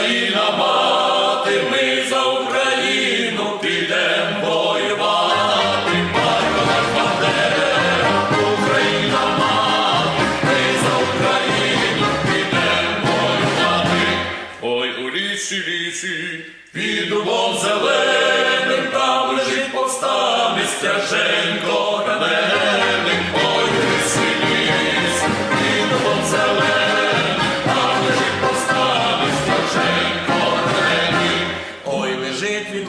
Україна мати, ми за Україну підем воювати. Батько наш Бандера, Україна мати, ми за Україну підем воювати. Ой, у лісі, лісі, під дубом зеленим, там лежить повстанець тяженько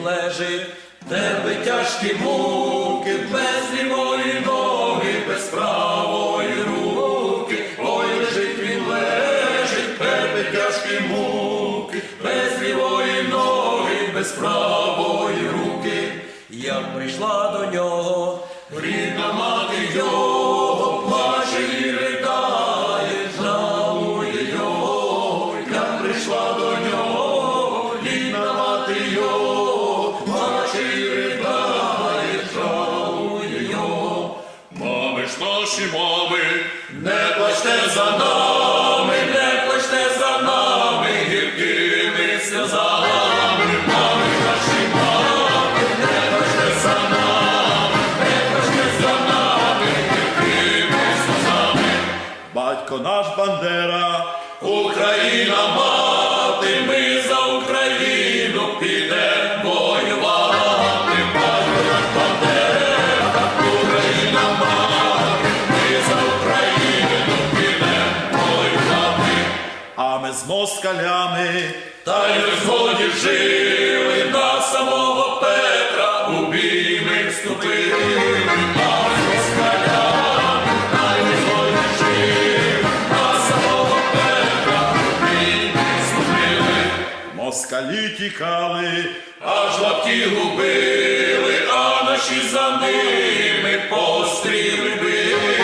лежить тебе тяжкі муки, без лівої ноги, без правої руки. Ой, лежить він лежить, тебе тяжкі муки, без лівої ноги, без правої руки. Я прийшла до нього, наші мами, не плачте за нами, не плачте за нами, гіркими сльозами, мами наші мами, не плачте за нами, не плачте за нами, гіркими сльозами. Батько наш Бандера, Україна мати, ми за Україну з москалями, Та й не згоді жили на самого Петра, у бій ми вступили. А ми з москалями, та й не згоді жили на самого Петра, у бій ми вступили. москалі тікали, Аж лапті губили, а наші за ними постріли били,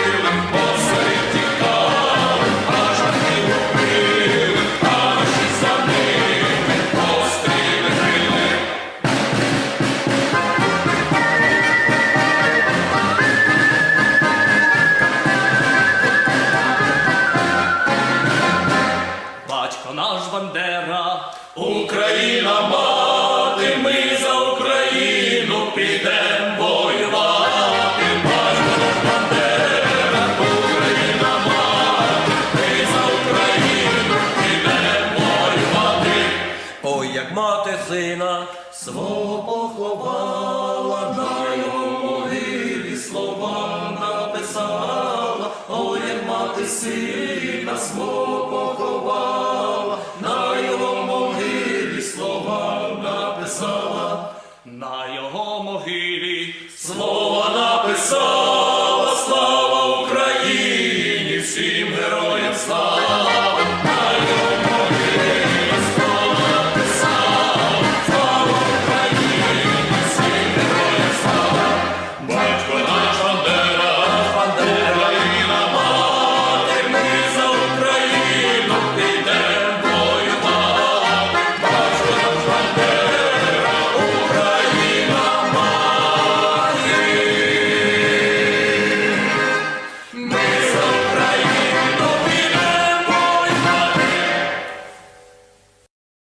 Україна мати, ми за Україну підем воювати. Наш Бандера, Україна мати, ми за Україну підем воювати. Ой, як мати сина свого поховала, на його могилі слова написала. Ой, як мати сина свого поховала, на його могилі слово написав.